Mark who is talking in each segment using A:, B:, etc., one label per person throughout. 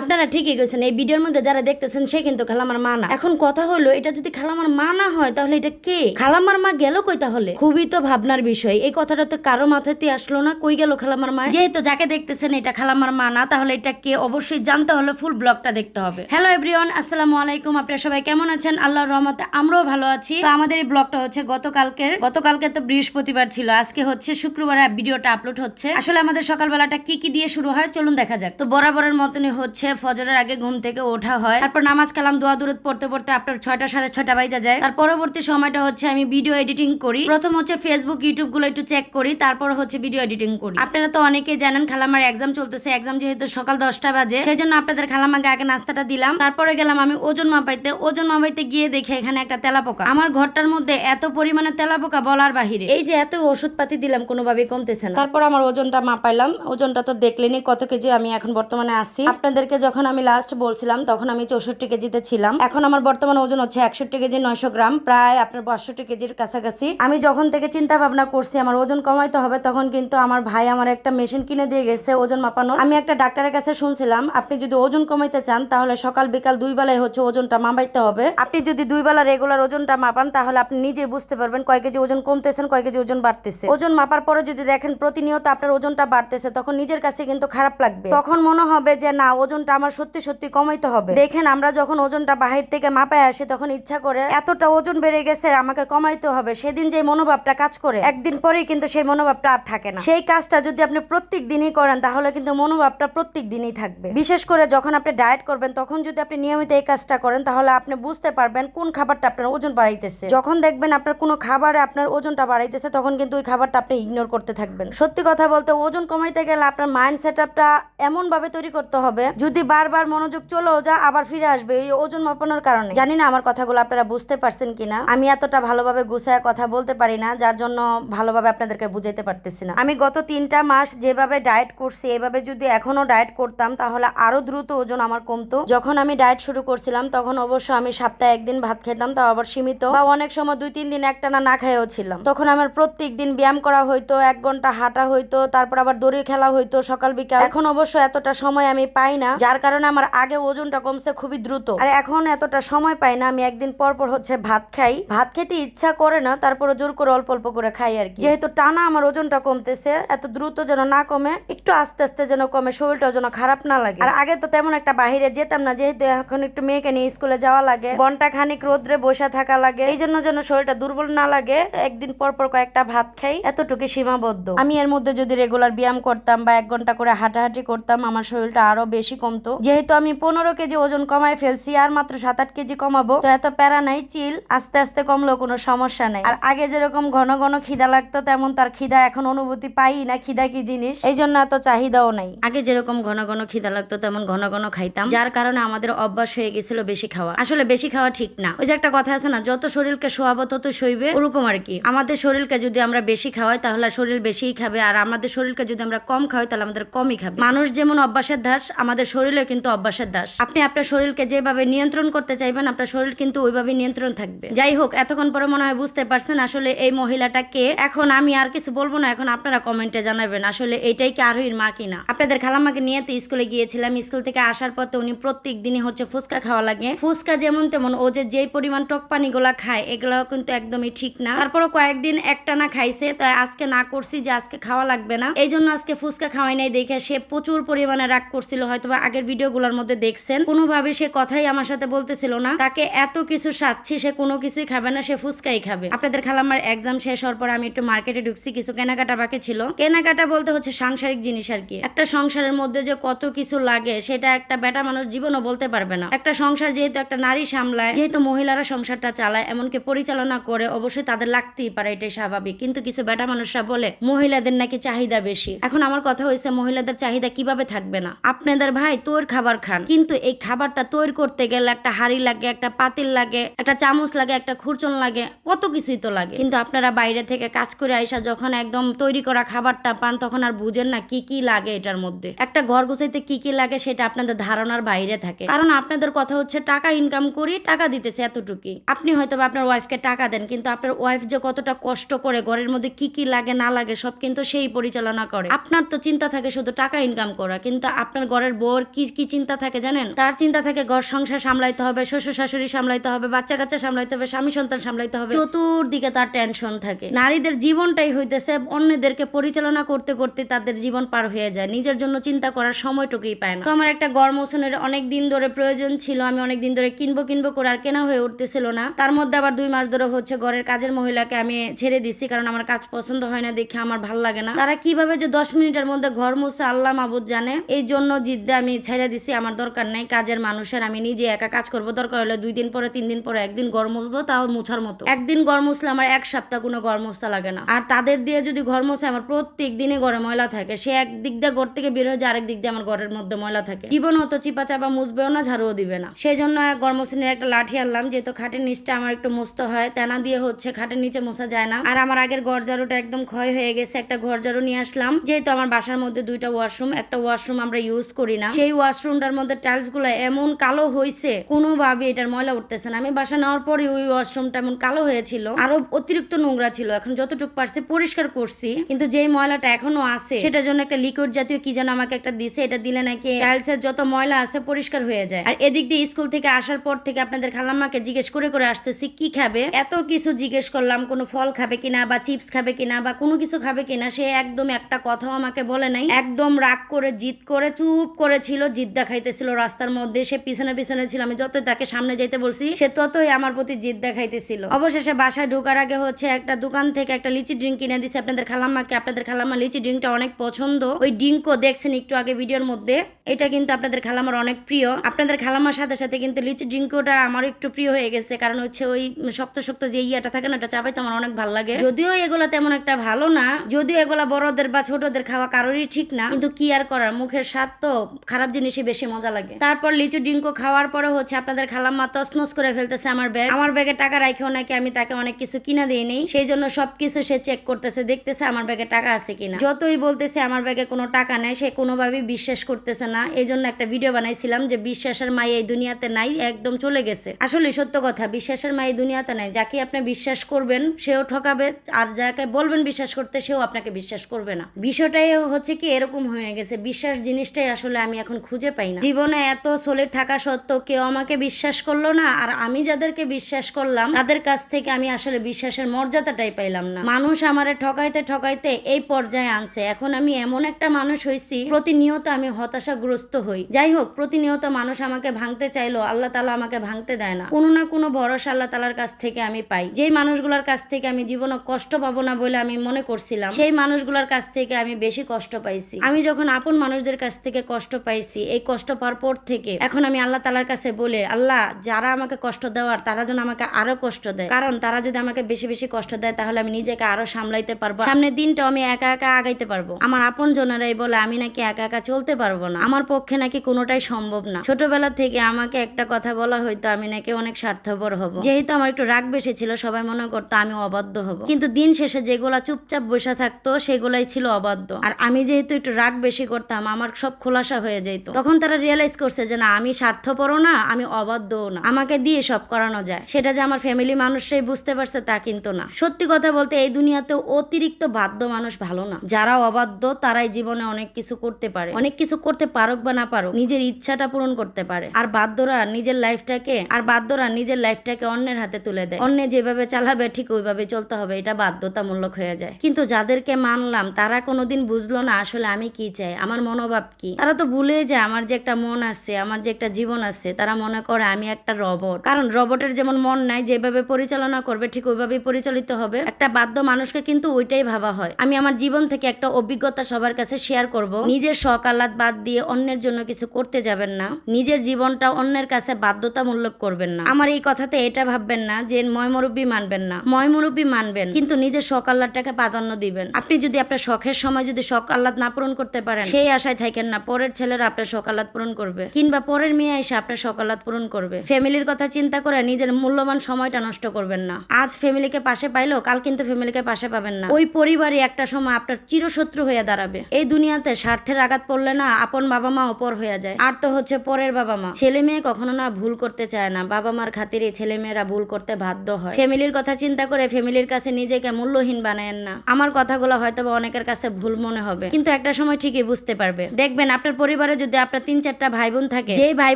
A: আপনারা ঠিকই গেছেন এই ভিডিওর মধ্যে যারা দেখতেছেন সে কিন্তু খালামার মা না। এখন কথা হলো, এটা যদি খালামার মা না হয়, তাহলে এটা কে? খালামার মা গেল কই তাহলে? খুবই তো ভাবনার বিষয়। এই কথাটা তো কারও মাথাতে আসলো না, কই গেল খালামার মা? যেহেতু যাকে দেখতেছেন এটা খালামার মা না, তাহলে এটা কে? অবশ্যই জানতে হলে ফুল ব্লগটা দেখতে হবে। হ্যালো এভরিওয়ান আসসালামু আলাইকুম। আপনারা সবাই কেমন আছেন? আল্লাহর রহমতে আমরাও ভালো আছি। তো আমাদের এই ব্লগটা হচ্ছে গতকালকের, গতকালকে তো বৃহস্পতিবার ছিল, আজকে হচ্ছে শুক্রবার ভিডিওটা আপলোড হচ্ছে। আসলে আমাদের সকালবেলাটা কি কি দিয়ে শুরু হয়, চলুন দেখা যাক। তো বরাবরের মতনই হচ্ছে ফজরের আগে ঘুম থেকে ওঠা হয়। তারপর নামাজ কালাম, দোয়া দূরত পড়তে পড়তে আপনার ছয়টা সাড়ে ছয়টা বাইজা যায়। তার পরবর্তী সময়টা হচ্ছে আমি ভিডিও এডিটিং করি। প্রথম হচ্ছে ফেসবুক ইউটিউবগুলো একটু চেক করি, তারপর হচ্ছে ভিডিও এডিটিং করি। আপনারা তো অনেকেই জানেন খালামার এক্সাম চলতেছে এক্সাম যেহেতু সকাল দশটা বাজে সেই জন্য আপনাদের খালামাকে আগে নাস্তাটা দিলাম। তারপরে গেলাম আমি ওজন মাপাইতে। ওজন মাপাইতে গিয়ে দেখে এখানে একটা তেলাপোকা। আমার ঘরটার মধ্যে এত পরিমাণে তেলাপোকা বলার বাহিরে। এই যে এত ওষুধপাতি দিলাম কোনোভাবেই কমতেছে না। তারপর আমার ওজনটা মাপাইলাম। ওজনটা তো দেখলেনি কত কেজি আমি এখন বর্তমানে আসছি আপনাদেরকে যখন আমি লাস্ট বলছিলাম, তখন আমি চৌষট্টি কেজিতে ছিলাম। এখন আমার বর্তমান ওজন হচ্ছে একষট্টি কেজি নয়শো গ্রাম, প্রায় আপনার বাষট্টি কেজির কাছাকাছি। আমি যখন থেকে চিন্তা ভাবনা করছি, আমার ওজন কমাইতে হবে, তখন কিন্তু আমার ভাই আমার একটা মেশিন কিনে দিয়ে গেছে ওজন মাপানোর। আমি একটা ডাক্তারের কাছে শুনছিলাম, আপনি যদি ওজন কমাইতে চান, তাহলে সকাল বিকাল দুই বেলায় হচ্ছে ওজনটা মাপাইতে হবে। আপনি যদি দুই বেলা রেগুলার ওজনটা মাপান, তাহলে আপনি নিজে বুঝতে পারবেন কয় কেজি ওজন কমতেছেন, কয় কেজি ওজন বাড়তেছে। ওজন মাপার পরে যদি দেখেন প্রতিনিয়ত আপনার ওজনটা বাড়তেছে, তখন নিজের কাছে কিন্তু খারাপ লাগবে। তখন মনে হবে যে, না ওজনটা আমার সত্যি সত্যি কমাইতে হবে। দেখেন, আমরা যখন ওজনটা বাহির থেকে মাপায় আসি, তখন ইচ্ছা করে এতটা ওজন বেড়ে গেছে, আমাকে কমাইতে হবে। সেদিন যে মনোভাবটা কাজ করে, একদিন পরেই কিন্তু সেই মনোভাবটা আর থাকে না। সেই কাজটা যদি আপনি প্রত্যেক দিনই করেন, তাহলে কিন্তু মনোভাবটা প্রত্যেক দিনই থাকবে। বিশেষ করে যখন আপনি ডায়েট করবেন, তখন যদি আপনি নিয়মিত এই কাজটা করেন, তাহলে আপনি বুঝতে পারবেন কোন খাবারটা আপনার ওজন বাড়াইতেছে। যখন দেখবেন আপনার কোনো খাবারে আপনার ওজনটা বাড়াইতেছে, তখন কিন্তু ওই খাবারটা আপনি ইগনোর করতে থাকবেন। সত্যি কথা বলতে, ওজন কমাইতে গেলে আপনার মাইন্ড সেট আপটা এমন ভাবে তৈরি করতে হবে, যদি বারবার মনোযোগ চলেও যা আবার ফিরে আসবে। এই ওজন মাপানোর কারণে। জানি না আমার কথাগুলো আপনারা বুঝতে পারছেন কিনা। আমি এতটা ভালোভাবে গুছায় কথা বলতে পারি না, যার জন্য ভালোভাবে আপনাদেরকে বুঝাইতে পারতেছি না। আমি গত তিনটা মাস যেভাবে ডায়েট করছি, এভাবে যদি এখনও ডায়েট করতাম, তাহলে আরও দ্রুত ওজন আমার কমতো। যখন আমি ডায়েট শুরু করছিলাম, তখন অবশ্য আমি সপ্তাহে একদিন ভাত খেতাম, তাও আবার সীমিত। বা অনেক সময় দুই তিন দিন একটানা না খাইও ছিলাম। তখন আমার প্রত্যেক দিন ব্যায়াম করা হইতো, এক ঘণ্টা হাঁটা হইতো, তারপর আবার দড়ি খেলা হইতো সকাল বিকাল। এখন অবশ্য এতটা সময় আমি পাই না যার কারণে আমার আগে ওজনটা কমছে খুবই দ্রুত। আর এখন এতটা সময় পাই না, আমি একদিন পর পর হচ্ছে ভাত খাই। ভাত খেতে ইচ্ছা করে না তারপরে জোর করে অল্প অল্প করে খাই আর কি। যেহেতু টানা আমার ওজনটা কমতেছে, এত দ্রুত যেন না কমে, একটু আস্তে আস্তে যেন কমে শরীরটা যেন খারাপ না লাগে। আর আগে তো তেমন একটা বাহিরে যেতাম না, যেহেতু এখন একটু মেয়েকে নিয়ে স্কুলে যাওয়া লাগে ঘণ্টা খানিক রোদ্রে বসে থাকা লাগে, এই জন্য যেন শরীরটা দুর্বল না লাগে, একদিন পর পর কয়েকটা ভাত খাই এতটুকু সীমাবদ্ধ। আমি এর মধ্যে যদি রেগুলার ব্যায়াম করতাম বা এক ঘণ্টা করে হাঁটাহাঁটি করতাম, আমার শরীরটা আরও বেশি কমতো যেহেতু আমি পনেরো কেজি ওজন কমায় ফেলছি, আর মাত্র সাত আট কেজি কমাবো, তো এত প্যারা নাই, চিল, আস্তে আস্তে কমলেও কোনো সমস্যা নাই। আর আগে যেরকম ঘন ঘন খিদা লাগতো, তেমন তার খিদা এখন অনুভূতি পাই না, খিদা কি জিনিস? এই জন্য এত চাহিদাও নাই। আগে যেরকম ঘন ঘন খিদা লাগতো, তেমন ঘন ঘন খাইতাম, যার কারণে আমাদের অভ্যাস হয়ে গেছিল বেশি খাওয়া। আসলে বেশি খাওয়া ঠিক না। ওই যে একটা কথা আছে না, যত শরীরকে শোয়াবো তত সইবে ওরকম আর কি। আমাদের শরীরকে যদি আমরা বেশি খাওয়াই, তাহলে শরীর বেশিই খাবে, আর আমাদের শরীরকে যদি আমরা কম খাওয়াই, তাহলে আমাদের কমই খাবে। মানুষ যেমন অভ্যাসের দাস আমাদের শরীরও কিন্তু অভ্যাসের দাস। আপনি আপনার শরীরকে যেভাবে নিয়ন্ত্রণ করতে চাইবেন, আপনার শরীর কিন্তু ওইভাবে নিয়ন্ত্রণ থাকবে। যাই হোক, এতক্ষণ পরে মনে হয় বুঝতে পারছেন আসলে এই মহিলাটা কে। এখন আমি আর কিছু বলব না, এখন আপনারা কমেন্টে জানাবেন আসলে এইটাই কি আরোহীর মা কিনা। আপনাদের খালাম্মাকে নিয়ে তো স্কুলে গিয়েছিলাম। স্কুল থেকে আসার তো উনি প্রত্যেক দিনই হচ্ছে ফুচকা খাওয়া লাগে। ফুচকা যেমন তেমন, ও যে পরিমাণ টক পানি গুলা খায় এগুলো কিন্তু একদমই ঠিক না। তারপরও কয়েকদিন একটা না খাইছে, তাই আজকে না করছি যে আজকে খাওয়া লাগবে না। এই জন্য আজকে ফুচকা খাওয়াই নাই দেখে সে প্রচুর পরিমাণে রাগ করছিল হয়তো আগের ভিডিওগুলোর মধ্যে দেখছেন। কোনোভাবে সে কথাই আমার সাথে বলতেছিল না। তাকে এত কিছু সাচ্ছি সে কোনো কিছুই খাবে না, সে ফুচকাই খাবে। আপনাদের খালাম্মার এক্সাম শেষ হওয়ার পর আমি একটু মার্কেটে ঢুকছি, কিছু কেনাকাটা বাকি ছিল। কেনাকাটা বলতে হচ্ছে সাংসারিক জিনিস আর কি। একটা সংসারের মধ্যে যে কত কিছু লাগে, সেটা একটা বেটা মানুষ জীবনও বলতে পারবে না। একটা সংসার যেহেতু একটা নারী সামলায়, যেহেতু মহিলারা সংসারটা চালায়, এমনকি পরিচালনা করে, অবশ্যই তাদের লাগতেই পারে, এটাই স্বাভাবিক। কিন্তু কিছু বেটা মানুষরা বলে, মহিলাদের নাকি চাহিদা বেশি। এখন আমার কথা হয়েছে, মহিলাদের চাহিদা কীভাবে থাকবে না? আপনাদের ভাই তোর খাবার খান। কিন্তু এই খাবারটা তৈরি করতে গেলে একটা হাড়ি লাগে, একটা পাতিল লাগে, একটা চামচ লাগে, একটা খুরচন লাগে, কত কিছুই তো লাগে। কিন্তু আপনারা বাইরে থেকে কাজ করে আইসা যখন একদম তৈরি করা খাবারটা পান, তখন আর বুঝেন না কি কি লাগে এটার মধ্যে। একটা ঘর গুছাইতে কি কি লাগে সেটা আপনাদের ধারণার বাইরে থাকে। কারণ আপনাদের কথা হচ্ছে টাকা ইনকাম করি, টাকা দিতেছে এতটুকুই। আপনি হয়তো আপনার ওয়াইফকে টাকা দেন, কিন্তু আপনার ওয়াইফ যে কতটা কষ্ট করে ঘরের মধ্যে কি কি লাগে, না লাগে, সব কিন্তু সেই পরিচালনা করে। আপনার তো চিন্তা থাকে শুধু টাকা ইনকাম করা, কিন্তু আপনার ঘরের বউর কি কি চিন্তা থাকে জানেন? তার চিন্তা থাকে, ঘর সংসার সামলাইতে হবে, শ্বশুর শাশুড়ি সামলাইতে হবে, বাচ্চা কাচ্চা সামলাইতে হবে, স্বামী সন্তান সামলাইতে হবে। চতুর্দিকে তার টেনশন থাকে। নারীদের জীবনটাই হইতেছে অন্যদেরকে পরিচালনা করতে করতে তাদের জীবন পার হয়ে যায়। নিজের জন্য চিন্তা করার সময়টুকুই পায় না। তো আমার একটা গড় মোছনের অনেক দিন ধরে প্রয়োজন ছিল, আমি অনেক দিন ধরে কিনবো কিনবো করে আর কেনা হয়ে উঠতেছিল না। তার মধ্যে আবার দুই মাস ধরে হচ্ছে ঘরের কাজের মহিলাকে আমি ছেড়ে দিছি, কারণ আমার কাজ পছন্দ হয় না, দেখে আমার ভালো লাগে না। তারা কীভাবে যে দশ মিনিটের মধ্যে ঘর মুছে আল্লাহ মাবুদ জানে এই জন্য জিদ্দে আমি ছেড়ে দিছি, আমার দরকার নাই, কাজের মানুষের, আমি নিজে একা কাজ করব, দরকার হলে দুই দিন পরে, তিন দিন পরে, একদিন ঘর মুছবো, তাও মুছার মতো। একদিন ঘর মুছলে আমার এক সপ্তাহ কোনো ঘর মুছতে লাগে না। আর তাদের দিয়ে যদি ঘর মুছে, আমার প্রত্যেক দিনে ঘরে ময়লা থাকে। সে এক দিক দিয়ে ঘর থেকে বের হয়ে যায়, আরেক দিক দিয়ে আমার ঘরের মধ্যে ময়লা থাকে। জীবন হতো চিপা চাপা মুছবেও না, ঝাড়ুও দিবে না। সেই জন্য গরম মোছনের একটা লাঠি আনলাম, যেহেতু খাটের নিচটা আমার একটু মুছতে হয়, তেনা দিয়ে হচ্ছে খাটের নিচে মোছা যায় না। আর আমার আগের ঘর ঝাড়ুটা একদম ক্ষয় হয়ে গেছে, একটা ঘর ঝাড়ু নিয়ে আসলাম। যেহেতু আমার বাসার মধ্যে দুইটা ওয়াশরুম, একটা ওয়াশরুম আমরা ইউজ করি না। সেই ওয়াশরুমটার মধ্যে টাইলসগুলো এমন কালো হয়েছে কোনোভাবে এটার ময়লা উঠতেছে না। আমি বাসা নেওয়ার পরে ওই ওয়াশরুমটা এমন কালো হয়েছিল। আরও অতিরিক্ত নোংরা ছিল, এখন যতটুকু পারছি পরিষ্কার করছি। কিন্তু যেই ময়লাটা এখনও আছে, সেটার জন্য একটা লিকুইড জাতীয় কি যেন আমাকে একটা দিছে, এটা দিলে নাকি টাইলস এর যত ময়লা আছে পরিষ্কার হয়ে যায়। আর এদিক দিয়ে স্কুল থেকে আসার পর থেকে আপনাদের খালাম্মাকে জিজ্ঞেস করে করে আসতেছি, কি খাবে? এত কিছু জিজ্ঞেস করলাম, কোনো ফল খাবে কিনা বা চিপস খাবে কিনা বা কোনো কিছু খাবে কিনা? সে একদম একটা কথাও আমাকে বলে নাই। একদম রাগ করে, জিদ করে, চুপ করেছিল। জিদ দেখাইতেছিল, রাস্তার মধ্যে সে পিছনে পিছনে ছিল। আমি যতই তাকে সামনে যাইতে বলছি, সে ততই আমার প্রতি জিদ দেখাইতেছিল। অবশেষে বাসায় ঢোকার আগে হচ্ছে একটা দোকান থেকে একটা লিচি ড্রিঙ্ক কিনে দিছে। আপনাদের খালাম্মাকে, আপনাদের খালাম্মা লিচি ড্রিঙ্কটা অনেক পছন্দ। ওই ড্রিঙ্কও দেখছেন একটু আগে ভিডিওর মধ্যে। এটা কিন্তু আপনাদের খালামার অনেক প্রিয়। আপনাদের খালামার সাথে সাথে কিন্তু লিচি ড্রিঙ্কটা আমার একটু প্রিয় হয়ে গেছে। কারণ হচ্ছে ওই শক্ত শক্ত যে ইয়াটা থাকে না, ওটা চাপাইতে আমার অনেক ভালো লাগে। যদিও এগুলা তেমন একটা ভালো না, যদিও এগুলা বড়দের বা ছোটদের খাওয়া কারোরই ঠিক না। কিন্তু কি আর করার? মুখের স্বাদ তো খারাপ জিনিসই বেশি মজা লাগে। তারপর লিচু, ডিঙ্কো খাওয়ার পরে হচ্ছে আপনাদের খালাম্মা তসনস করে ফেলতেছে আমার ব্যাগ। আমার ব্যাগে টাকা রাখেও নাকি আমি তাকে অনেক কিছু কিনা দিই নেই সেই জন্য সবকিছু সে চেক করতেছে, দেখতেছে আমার ব্যাগে টাকা আছে কিনা। যতই বলতেছে আমার ব্যাগে কোনো টাকা নেই, সে কোনোভাবেই বিশ্বাস করতেছে না। এই জন্য একটা ভিডিও বানাইছিলাম যে বিশ্বাসের মাই এই দুনিয়াতে নাই, একদম চলে গেছে। আসলে সত্য কথা, বিশ্বাসের মাই এই দুনিয়াতে নাই। যাকে আপনি বিশ্বাস করবেন, সেও ঠকাবে, আর যাকে বলবেন বিশ্বাস করতে, সেও আপনাকে বিশ্বাস করবে না। বিষয়টাই হচ্ছে কি, এরকম হয়ে গেছে। বিশ্বাস জিনিসটাই আসলে আমি এখন খুঁজে পাই না। জীবনে এত সলিড থাকা সত্ত্বেও কেউ আমাকে বিশ্বাস করল না, আর আমি যাদেরকে বিশ্বাস করলাম, তাদের কাছ থেকে আমি আসলে বিশ্বাসের মর্যাদাটাই পাইলাম না। মানুষ আমারে ঠকাইতে ঠকাইতে এই পর্যায়ে আনছে। এখন আমি এমন একটা মানুষ হয়েছি প্রতিনিয়ত আমি হতাশাগ্রস্ত হই। যাই হোক, প্রতিনিয়ত মানুষ আমাকে ভাঙতে চাইলো, আল্লাহ তালা আমাকে ভাঙতে দেয় না। কোনো না কোনো ভরসা আল্লাহ তালার কাছ থেকে আমি পাই। যেই মানুষগুলোর কাছ থেকে আমি জীবনে কষ্ট পাবো না বলে আমি মনে করছিলাম, সেই মানুষগুলোর কাছ থেকে আমি বেশি কষ্ট পাইছি। আমি যখন আপন মানুষদের কাছ থেকে কষ্ট পাইছি এই কষ্ট পাওয়ার পর থেকে এখন আমি আল্লাহ তালার কাছে বলে, আল্লাহ, যারা আমাকে কষ্ট দেওয়ার, তারা যেন আমাকে আরও কষ্ট দেয়। কারণ তারা যদি আমাকে বেশি বেশি কষ্ট দেয়, তাহলে আমি নিজেকে আরও সামলাইতে পারব। সামনের দিনটা আমি একা একা আগাইতে পারব। আমার আপন জনেরাই বলে, আমি নাকি একা একা চলতে পারব না। আমার পক্ষে নাকি কোনোটাই সম্ভব না। ছোটবেলা থেকে আমাকে একটা কথা বলা হয়তো আমি নাকি অনেক স্বার্থপর হব। যেহেতু আমার একটু রাগ বেশি ছিল, সবাই মনে করতো আমি অবাধ্য হব। কিন্তু দিন শেষে যেগুলা চুপচাপ বসে থাকতো, সেগুলাই ছিল অবাধ্য। আর আমি যেহেতু একটু রাগ বেশি করতাম, আমার সব খোলাসা হয়ে যেত তখন তারা রিয়েলাইজ করছে যে না, আমি স্বার্থপরও না, আমি অবাধ্যও না। আমাকে দিয়ে সব করানো যায়। সেটা যে আমার ফ্যামিলি মানুষরাই বুঝতে পারছে তা কিন্তু না। সত্যি কথা বলতে এই দুনিয়াতে অতিরিক্ত বাধ্য মানুষ ভালো না। যারা অবাধ্য, তারাই জীবনে অনেক কিছু করতে পারে। অনেক কিছু করতে পারুক বা না পারুক, নিজের ইচ্ছাটা পূরণ করতে পারে। আর বাধ্যরা নিজের লাইফটাকে আর বাধ্যরা নিজের লাইফটাকে অন্যের হাতে তুলে দেয়। অন্য যেভাবে চালাবে, ঠিক ওইভাবে চলতে হবে। এটা বাধ্যতামূলক হয়ে যায়। কিন্তু যাদেরকে মানলাম, তারা কোনোদিন বুঝলো না, আসলে আমি কি চাই, আমার মনোভাব কি। তারা তো ভুলে যায় আমার যে একটা মন আছে, আমার যে একটা জীবন আছে, তারা মনে করে আমি একটা রবট কারণ রবটের যেমন মন নাই, যেভাবে পরিচালনা করবে, ঠিক ওইভাবেই পরিচালিত হবে। একটা বাধ্য মানুষকে কিন্তু ওইটাই ভাবা হয়। আমি আমার জীবন থেকে একটা অভিজ্ঞতা সবার কাছে শেয়ার করব। নিজের শখ, আহ্লাদ বাদ দিয়ে অন্যের জন্য কিছু করতে যাবেন না। নিজের জীবনটা অন্যের কাছে বাধ্যতামূলক করবেন না। আমার এই কথাতে এটা ভাববেন না যে ময়মুরব্বী মানবেন না। ময়মুরব্বী মানবেন, কিন্তু নিজের শখ, আহ্লাদটাকে প্রাধান্য দিবেন। আপনি যদি আপনার শখের সময় যদি শখ, আহ্লাদ না পূরণ করতে পারেন, সেই আশায় থাকেন না। পরের ছেলেরা আপনার আহ্লাদ পূরণ করবে। কিংবা পরের মেয়ে এসে আপনার আহ্লাদ পূরণ করবে। ফ্যামিলির কথা চিন্তা করে নিজের মূল্যবান সময়টা নষ্ট করবেন না। আজ ফ্যামিলিকে পাশে পাইলো, কাল কিন্তু ফ্যামিলিকে পাশে পাবেন না। ওই পরিবারই একটা সময় আপনার চিরশত্রু হয়ে দাঁড়াবে। এই দুনিয়াতে স্বার্থের আঘাত পড়লে না আপন বাবা মা অপর হয়ে যায়। আর তো হচ্ছে পরের বাবা মা। ছেলে মেয়ে কখনো না ভুল করতে চায় না। বাবা মার খাতিরে ছেলে মেয়েরা ভুল করতে বাধ্য হয়। ফ্যামিলির কথা চিন্তা করে ফ্যামিলির কাছে নিজেকে মূল্যহীন বানায়েন না। আমার কথাগুলো হয়তো অনেকের কাছে ভুল মনে হবে। কিন্তু একটা সময় ঠিকই বুঝতে পারবে। দেখবেন আপনার পরিবারে পরিবারে যদি আপনার তিন চারটা ভাই বোন থাকে যে ভাই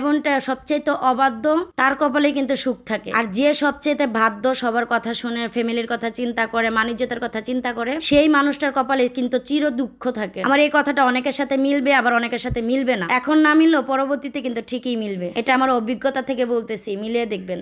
A: বোনটা সবচেয়ে অবাধ্য, তার কপালে কিন্তু সুখ থাকে। আর যে সবচেয়ে বাধ্য সবার কথা শুনে ফ্যামিলির কথা চিন্তা করে, মানিজ্যতার কথা চিন্তা করে, সেই মানুষটার কপালে কিন্তু চির দুঃখ থাকে। আমার এই কথাটা অনেকের সাথে মিলবে, আবার অনেকের সাথে মিলবে না। এখন না মিললেও পরবর্তীতে কিন্তু ঠিকই মিলবে। এটা আমার অভিজ্ঞতা থেকে বলতেছি, মিলিয়ে দেখবেন।